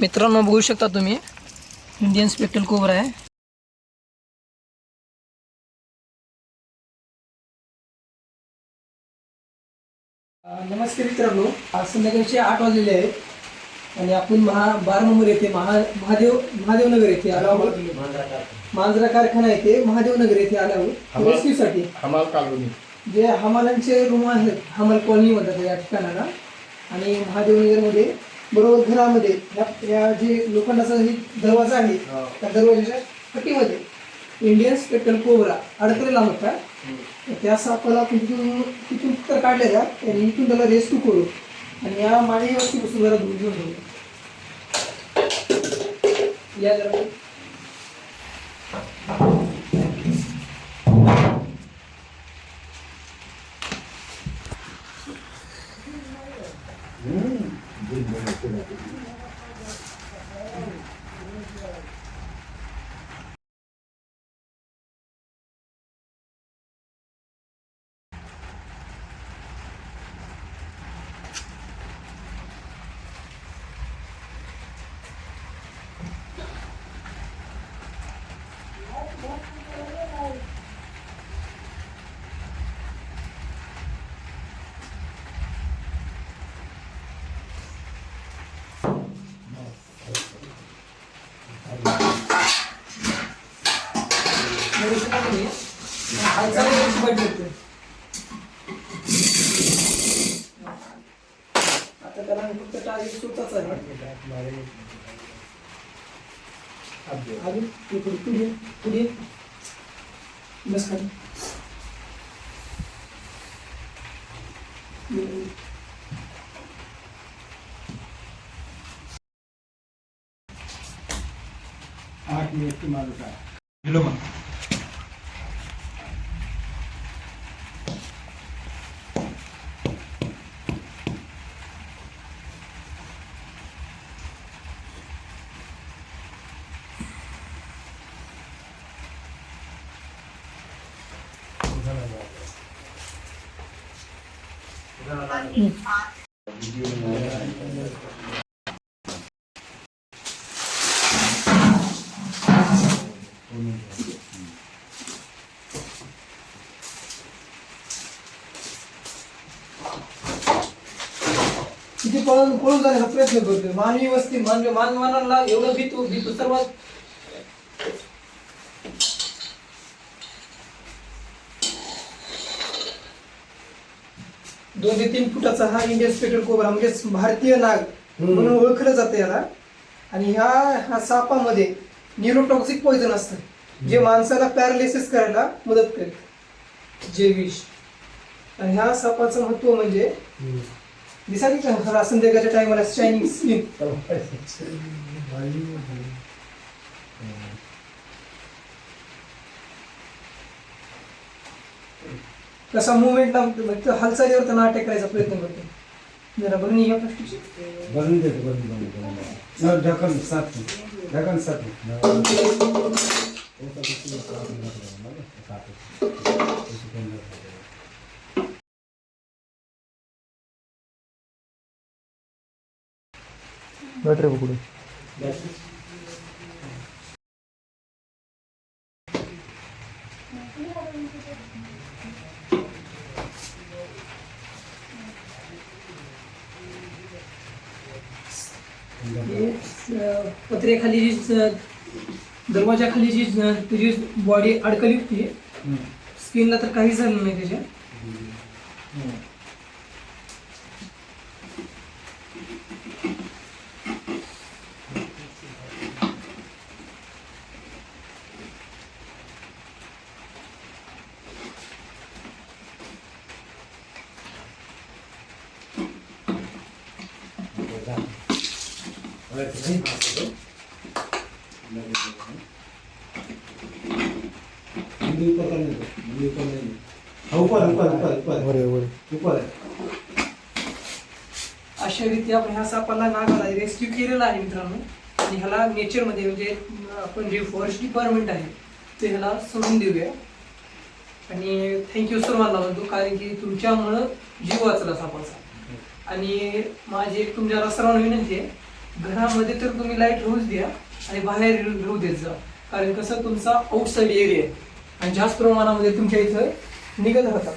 मित्रांनो बघू शकता तुम्ही. इंडियन स्पेक्टल कोबरा आहे. नमस्ते मित्रांनो. आज संध्याकाळचे आठ वाजलेले आहेत. आणि आपण महा बारा नंबर येथे महा महादेव महादेवनगर येथे आलो आहोत. मांजरा कारखाना येथे महादेवनगर येथे आलो आहोत. रेस्क्यूसाठी हमाल कॉलोनी. जे हमालांचे रूम आहेत हमाल कॉलनी म्हणतात या ठिकाणाला. आणि महादेवनगरमध्ये बरोबर घरामध्ये. या जे लोखंडाचा हे दरवाजा आहे त्या दरवाजाच्या फटीमध्ये इंडियन स्पेक्टल कोबरा अडकलेला होता. त्या सापाला तिथून तिथून तर काढलेला आणि इथून त्याला रेस्क्यू करू आणि या माळीवरती बसून जरा दूर घेऊन या जरा. आता त्याला फक्त टार्गेट सुटच आहे. अजून पुढे पुढे पुढे. बस खाली. आठ मिनिट माझं काय किती पळून पळून जाण्याचा प्रयत्न करतोय. मानवी वस्ती मानवी मानवाला एवढं भीतू भीतू सर्वात दोन ते तीन फुटाचा हा इंडियन स्पेक्टर कोबरा म्हणजे भारतीय नाग म्हणून ओळखलं जातं याला. आणि ह्या ह्या सापामध्ये न्यूरोटॉक्सिक पॉइझन असतं. जे माणसाला पॅरालिसिस करायला मदत करेल. जे विष. आणि ह्या सापाचं महत्त्व म्हणजे दिसाली का हा संध्याकाळच्या टायमाला शायनिंग स्किन कसा मुवमेंट हालचालीवर त्यांना अटॅक करायचा प्रयत्न करतो. जरा बरं नाही घ्या प्लास्टिकची भरून देतो भरून देतो. ढकल साथ ढकल साथ बॅटरी पकडू हे, अं, पत्र्याखाली जी दरवाजाखाली जी ज- तुझी बॉडी अडकली होती स्किनला तर काहीच झालं नाही त्याच्या. अशा रीती आपण ह्या सापाला नागाला रेस्क्यू केलेला आहे मित्रांनो. आणि ह्याला नेचरमध्ये म्हणजे आपण जे फॉरेस्ट डिपार्टमेंट आहे ते ह्याला सोडून देऊया. आणि थँक्यू सर मला म्हणतो कारण की तुमच्यामुळं जीव वाचला सापाचा. आणि माझी एक तुमच्याला सर्वांना विनंती आहे घरामध्ये तर तुम्ही लाइट रोज द्या आणि बाहेर राहू देत जा. कारण कसं तुमचा आउटसाईड एरिया आहे. आणि जास्त प्रमाणामध्ये तुमच्या इथं निघत राहतात.